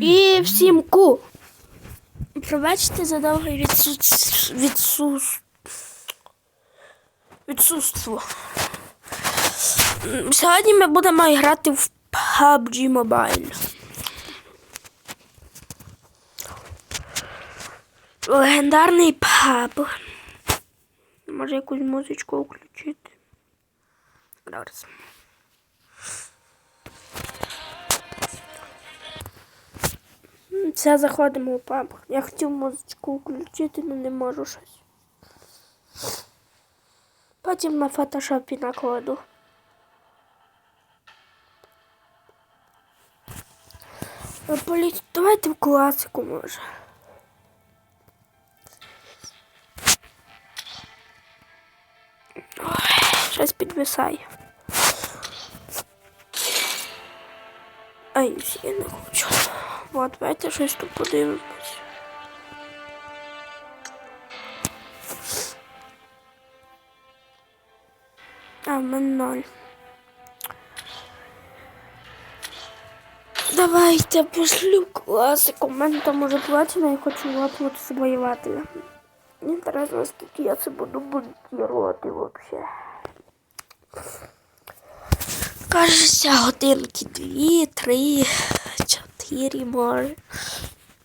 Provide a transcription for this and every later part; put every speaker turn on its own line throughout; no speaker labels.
І всім ку. Пробачте за довге відсут... відсус... відсутство. Сьогодні ми будемо грати в PUBG Mobile. Легендарний паб. Може якусь музичку включити. Зараз. Це заходимо в паб. Я хотів музичку включити, але не можу щось. Потім на фотошопі накладу. Е, Давайте в класику може. Щось підвисає. Ай, я не хочу. От, давайте щось тут подивимось. А, мене ноль. Давайте пошлю класику. У мене там уже платина, я хочу лапнути воювателя. Інтересно, скільки я це буду будувати вообще. Кажеться, годинки дві, три, чотири, може.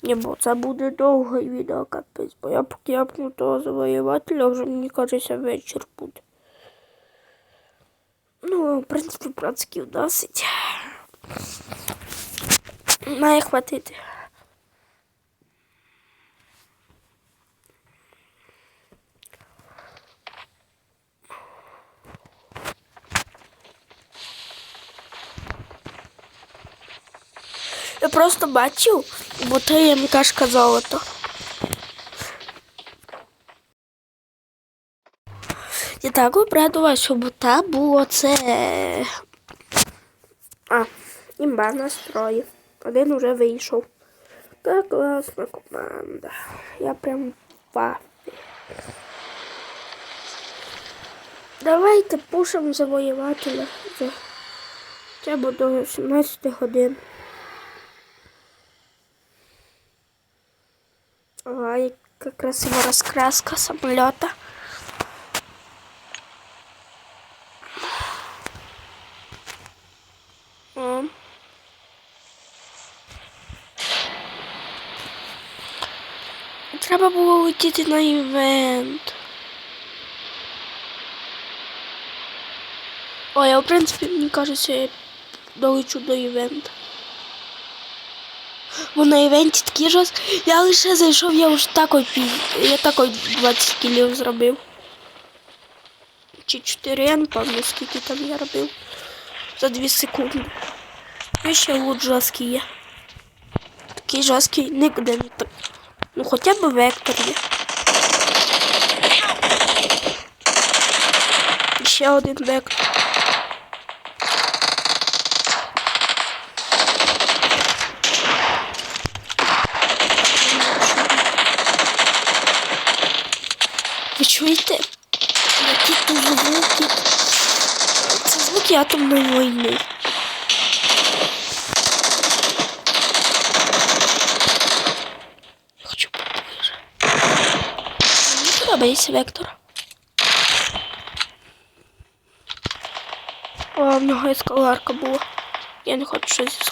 Ні, бо це буде довге відео, капець, бо я поки япну того завоювателя, вже мені кажеться вечір буде. Ну, в принципі, працьків досить. Має хватити. Я просто бачив, бо то є МКшка золото. Я так обрадувалася, що бота було це. А, імба настрої. Один уже вийшов. Так класна команда. Я прям в афі. Давайте пушимо завоювателя. За... Треба до 17 годин. Ой, яка красива розкраска самолета. Треба було летіти на івент. Ой, а в принципі, мені кажеться, я долечу до івента. Бо на івенті такі ж. Я лише зайшов, я вже так я так 20 кілів зробив. Чи 4, я не пам'ятаю, скільки там я робив. За 2 секунди. І ще лут жорсткий є. Такий жорсткий нігде не так. Ну хоча б вектор є. І ще один вектор. Ви чуєте? Які тут звуки? Це войны. Хочу поближе. Не подобається вектор. О, в нього ескаларка. Я не хочу щось зі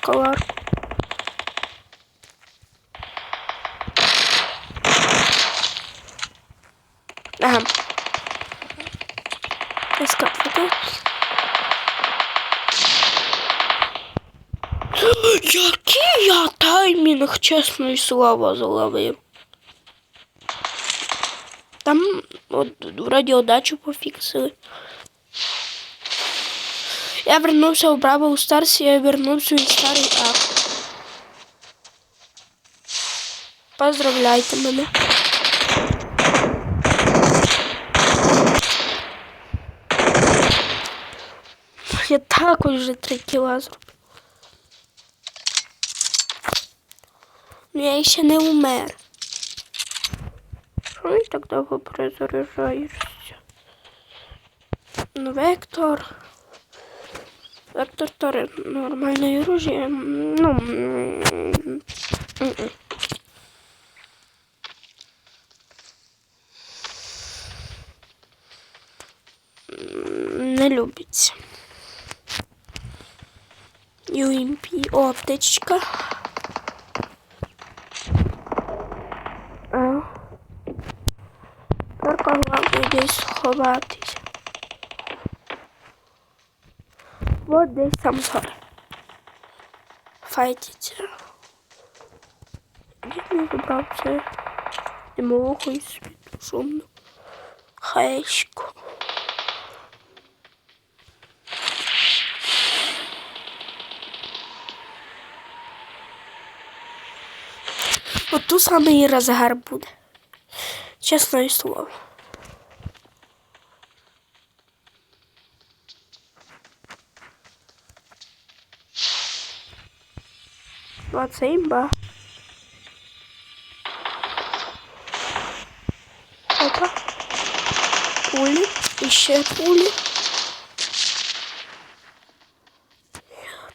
чесно і слава заловив. Там от, вроді пофіксили. Я вернувся у Бравл Старс, я вернувся у старий ап. Поздравляйте мене. Я також вже три кіла зробив. Ну я ще не умер. Що він так довго перезаряджаєшся? Ну, вектор. Вектор то нормальне оружие. Ну. Не любить. UMP, о, аптечка. Тепер головне десь сховатися. Вот десь там згори. Файтиться. Дід не це. Димовуху і світу шумно. Хаєчку. От саме і розгар буде. Чесне слово. Ну, а це імба. Опа. Пулі. І ще пулі.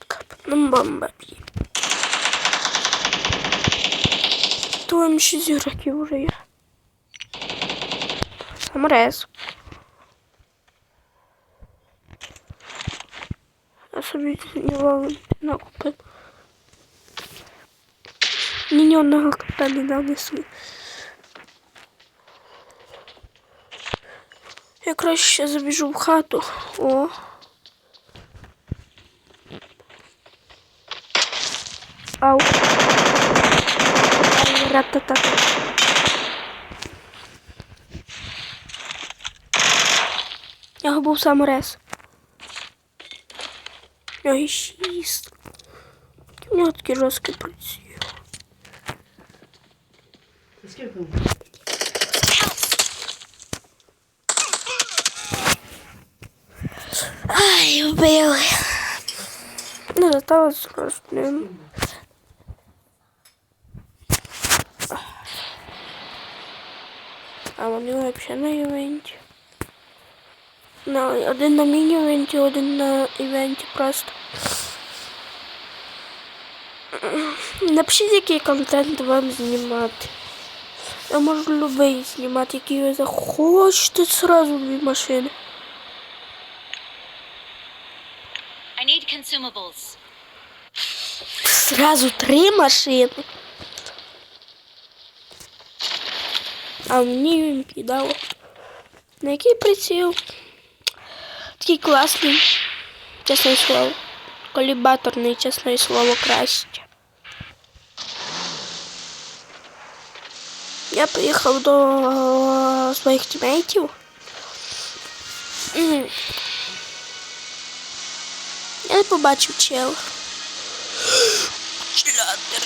Капном бомба б'є. То їм ще зірки вже є. Саморез. Я собі нього накупив. Міньонного кота не нанесли. Я краще забіжу в хату. О. Ау. Рататата. Я був саморез. Ой, шість. У нього такі жорсткі працює.
Скільки?
Ай, вбили. Ну, зато страшним. А вони взагалі на івенті. На, один на міні-івенті, один на івенті просто. Напишіть, який контент вам знімати. Я можу любий знімати, який ви захочете сразу дві машини.
I need consumables.
Сразу три машини. А мені він кидало. На який приціл? Такий класний. Чесне слово. Колібаторний, чесне слово, краще. Я поїхав до своїх тімейтів. М. Я побачив чел. Члядер.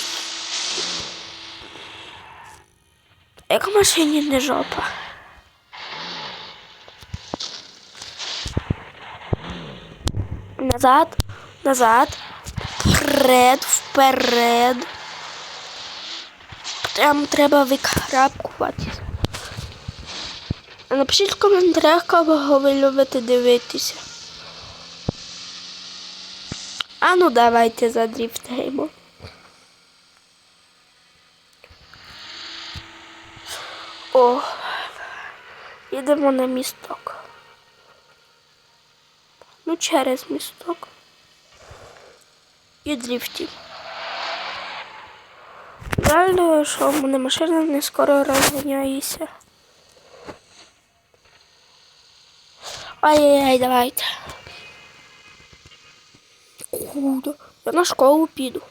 Як в машині не жопа. Назад, назад, вперед, вперед. Там треба викарабкуватися. Напишіть в коментарях, кого ви любите дивитися. А ну давайте задріфтаємо. О, їдемо на місток. Ну, через місток. І дріфтів. Далі, що в мене машина не скоро розганяється. Ай-яй-яй, давайте. Куда? Я на школу піду.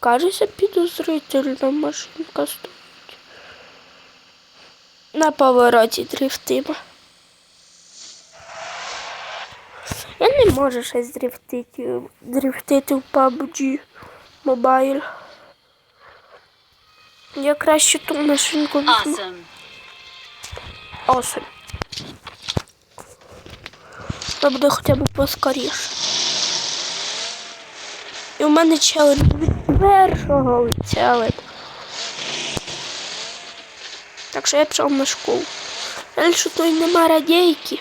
Кажеться, підозрительна машинка стоїть. На повороті дрифтима. Я не можу щось дрифтити, дрифтити в PUBG Mobile. Я краще ту машинку візьму.
Awesome.
Це буде хоча б поскоріше. І у мене челендж від першого челендж. Так що я пішов на школу. Жаль, що тут нема радійки.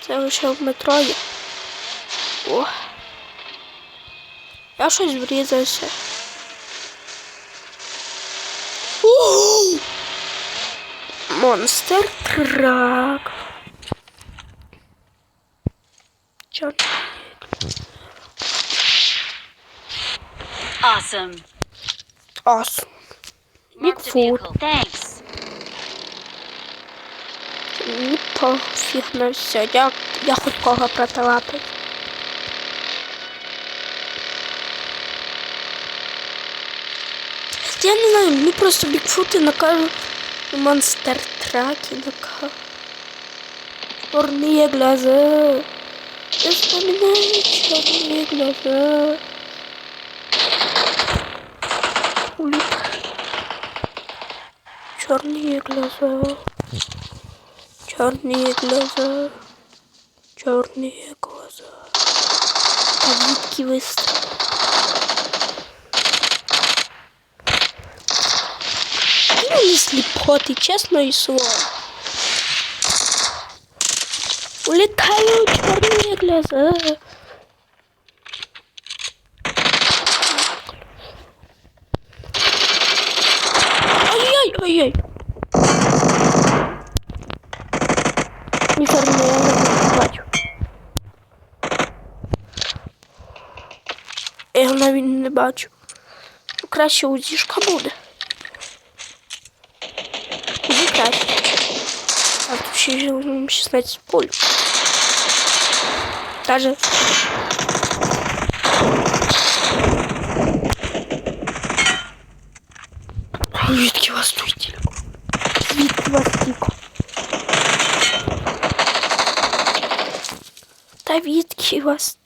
Це лише в метро є. О. Я щось врізався. Монстер трак. Чорт.
Awesome.
Ас.
Thanks.
Мені пофіг на все. Я, я хоч кого протилапив. Я не знаю, мені просто бікфути накажу монстер траки накажу. Черные глаза. Я вспоминаю черные глаза. Черные глаза. Черные глаза. Черные глаза. Кавитки выстрел. Ну, не слепоты, честное слово. Улетают черные глаза. Ай-яй-яй-яй. Ні, чорний, я не бачу. Я його навіть не бачу. Ну, Краще узішка буде. Узі краще. А тут ще ж, м, 16 пуль. Даже Звідки вас тут Відки вас.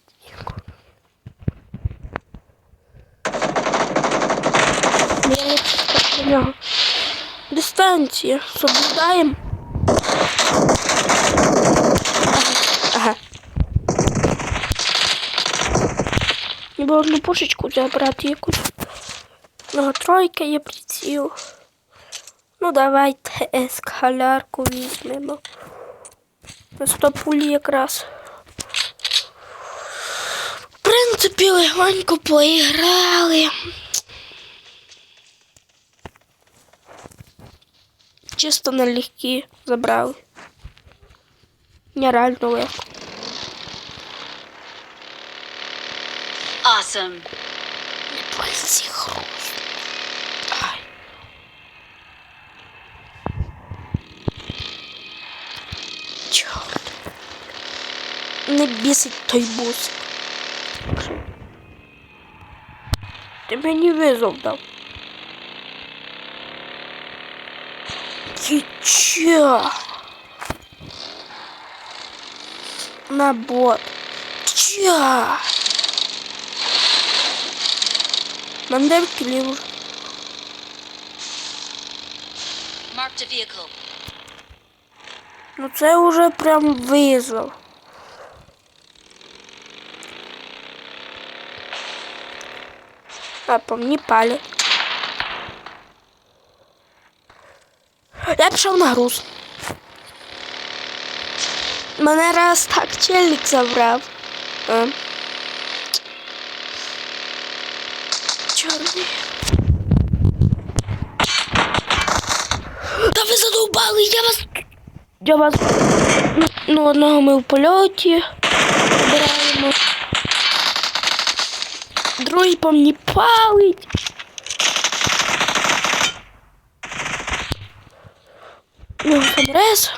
Дистанція. Соблюдаємо. Ага. Ніби одну пушечку забрати якусь. Ну, тройка є приціл. Ну, давайте ескалярку візьмемо. На 100 пулі якраз. Принципі, легонько поіграли. Чисто налегкі забрали. Нереально легко.
Awesome.
Пальці хруст. Ай. Чорт. Не бісить той бус. Ти мені визов дав. Ча. На бот. Ча. Мандер кілів.
Marked a vehicle.
Ну це вже прям визов. А по мені палять. Я пішов на груз. Мене раз так челік забрав. А. Чорний. Та ви задовбали, я вас. Я вас. Ну, одного ми в польоті Другий по мені палить. Ну, там.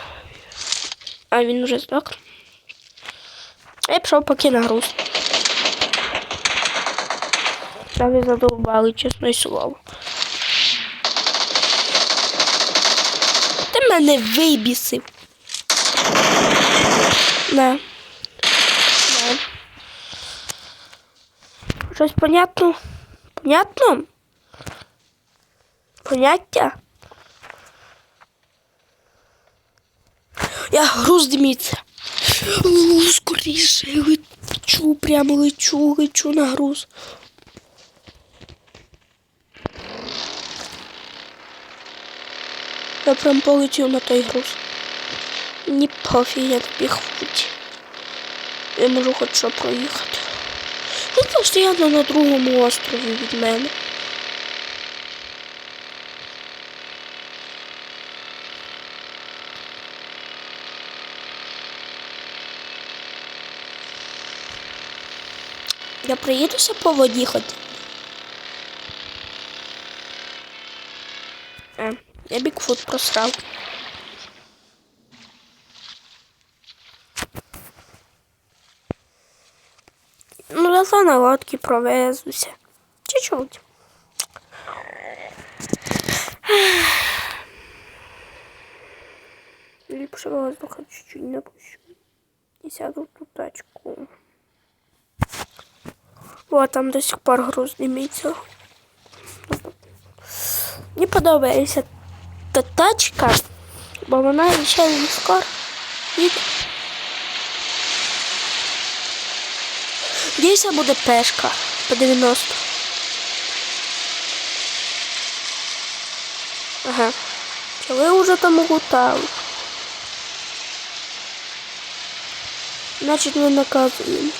А він уже здох. Я пішов поки на груз. Ви задовбали, чесне слово. Ти мене вибісив. Да. Да. Щось понятно? Понятно? Поняття? Я груз диміться. Скоріше лечу, прямо лечу, лечу на груз. Я прям полетів на той груз. Ні пофіг, я тобі хуть. Я можу хоч що проїхати. Ну, Ти постійно на другому острові від мене. Я приїдуся по воді хоч. Е, я бікфут просрав. На лодці провезуся. Чуть-чуть. Ліпше воздуха чуть-чуть не пущу. І сяду в ту тачку. О, там до сих пор груз димиться. Мені подобається та тачка, бо вона ще не скоро їде. Дійсно буде пешка по 90. Ага. Ви вже там лутали? Значить ми наказуємо.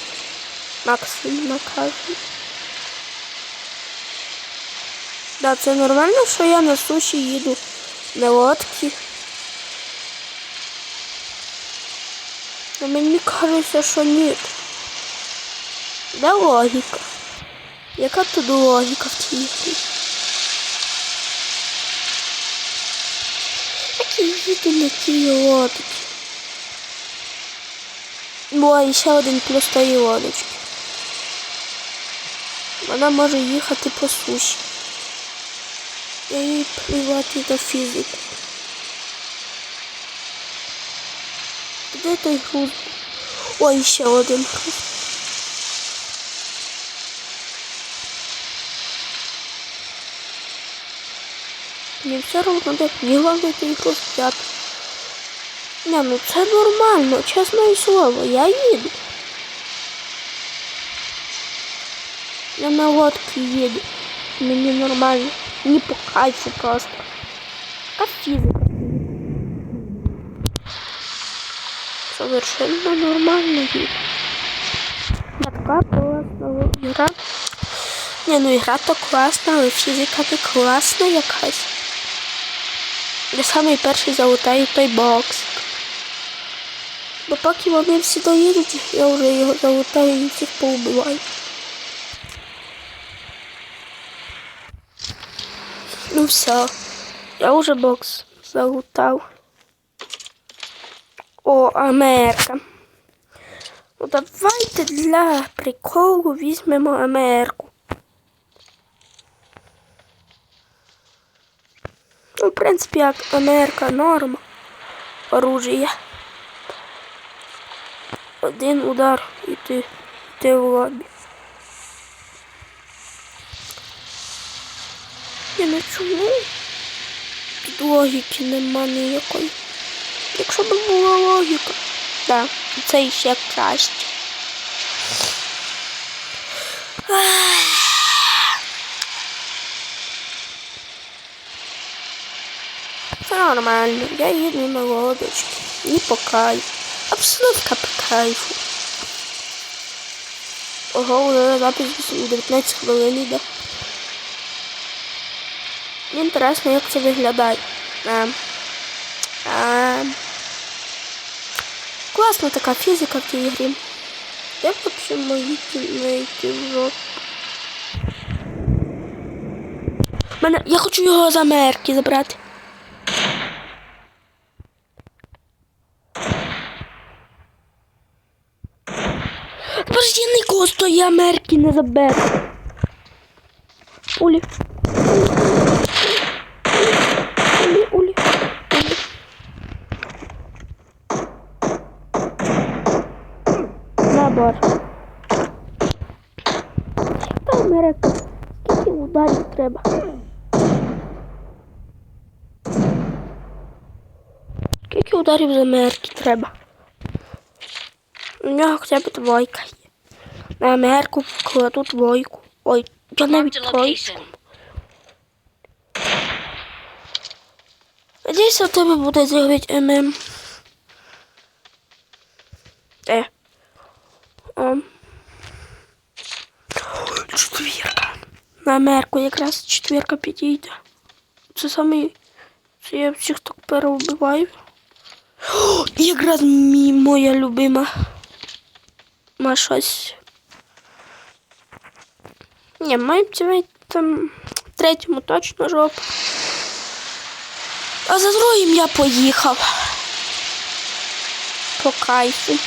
Максим наказує. Да, це нормально, що я на суші їду на лодці. Но мені кажеться, що ні. Де логіка? Яка тут логіка в цій грі? Як їду на тій лодці? Бо ще один плюс тої лодочки. Вона може їхати по суші. Я їй плювати на фізику. Де той груз? Ой, ще один груз. Мені все одно де мені головне той груз взяти. Не, ну це нормально, чесне слово, я їду. Я на лодці їду. Мені нормально. Мені по кайфу просто. А фізика. Совершенно нормально їду. Така класна гра. Не, ну ігра то класна, але фізика то класна якась. Я самий перший залутаю той бокс. Бо поки вони всі доїдуть, я вже його залутаю і всіх поубиваю. Ну все, я вже бокс залутав. О, Америка. Ну давайте для приколу візьмемо Америку. Ну, в принципі, як Америка норма. Оружие. Один удар і ти, ти в лобі. Я не чому? Логіки нема ніякої. Якщо б була логіка. Да, це ще краще. Нормально. Я їду на лодочці. Не по кайфу. Обстановка по кайфу. Ого, вже запис 19 хвилин іде. Мені інтересно, як це виглядає. А, а, класна така фізика в цій грі. Як взагалі мої тімейти в жопу? Мене, я хочу його з Америки забрати. Подожди, я Америки не заберу. Улі. Улі, улі. Набор. Та Америка. Скільки ударів треба? Скільки ударів з Америки треба? У нього хоча б двойка. На Америку кладу двойку. Ой, я навіть тройку. Надіюся, у тебе буде 9 ММ. Е. Ом. Четвірка. На Америку якраз четвірка підійде. Це саме. Це я всіх так переубиваю. Якраз мій, моя любима. Ма щось. Ні, тімейт там третьому точно жопа. А за другим я поїхав. По кайфу.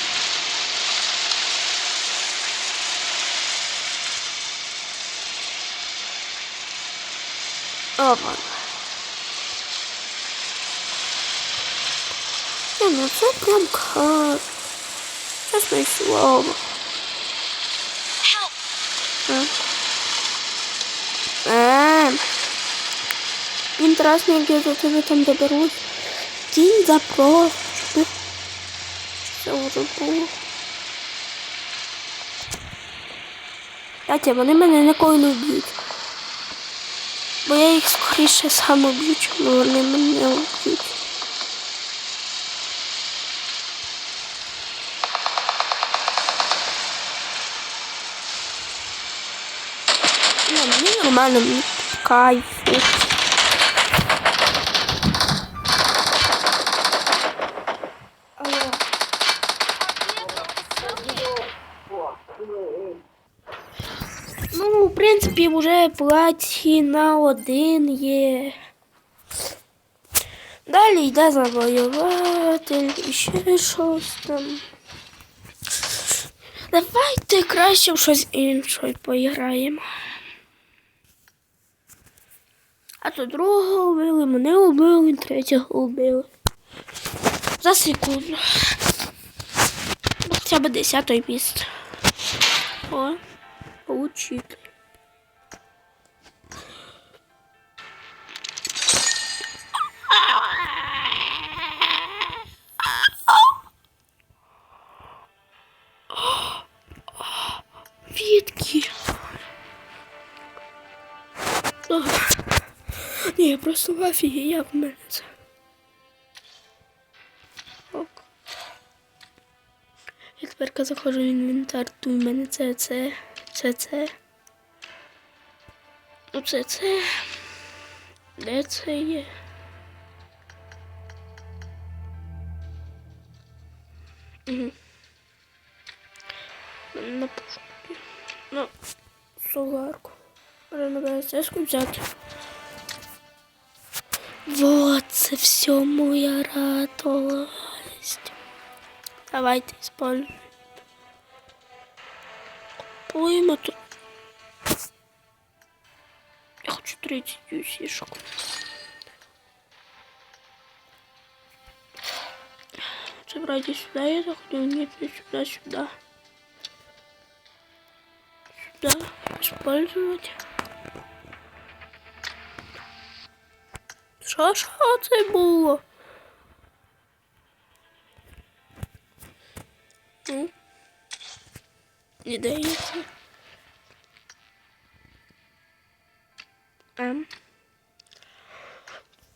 Опа. Ну це прям кайф. Чесне слово.
Help!
Е. Інтересно, як я до тебе там доберусь. Тінь запрос. Це вже було? Кстати, вони мене ніколи не вб'ють. Бо я їх скоріше сам уб'ю, чим вони мене вб'ють. Ні, мені нормально, мені кайфу. Вже платіна один є. Далі йде завоюватель і ще щось там. Давайте краще в щось інше поіграємо. А то другого вбили, мене убили, третього убили. За секунду. Хоча б десятий місце. О, получити. Просто в в мене це. Ок. Я тепер заходжу в інвентар, то в мене це, це, це, це. Ну це. Де це є? На пушку. Ну, соларку. Може на взяти. Вот це все моя радость. Давайте используем. Купуємо тут. Я хочу 30 юсишку. Це вроде сюда я заходил, нет, не сюда, сюда. Сюда использовать. Що, що це було? Не дається. Ем.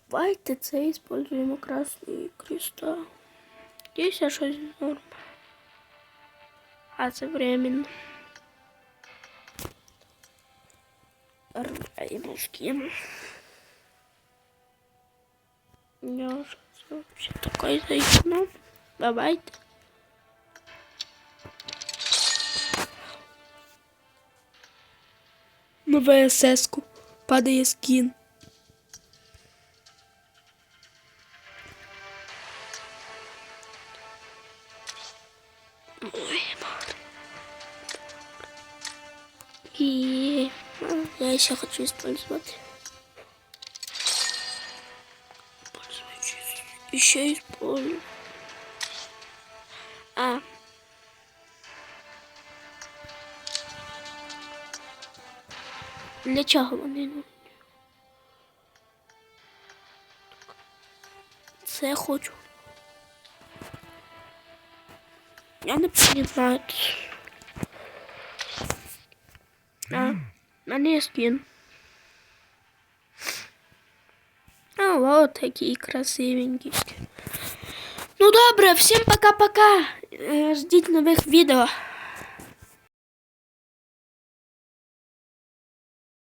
Давайте це используємо красний кристал. Є ще щось норм. А це временно. Раймушки. Я це вообще такой заикну. Давайте. На ВСС-ку падає скін. И я еще хочу использовать. Еще использую. А. Для чого вони? Це я хочу. Я не понимаю. А, в мене є скін. А, вот такие красивенькие. Ну добре, всем пока-пока. Ждите новых нових відео.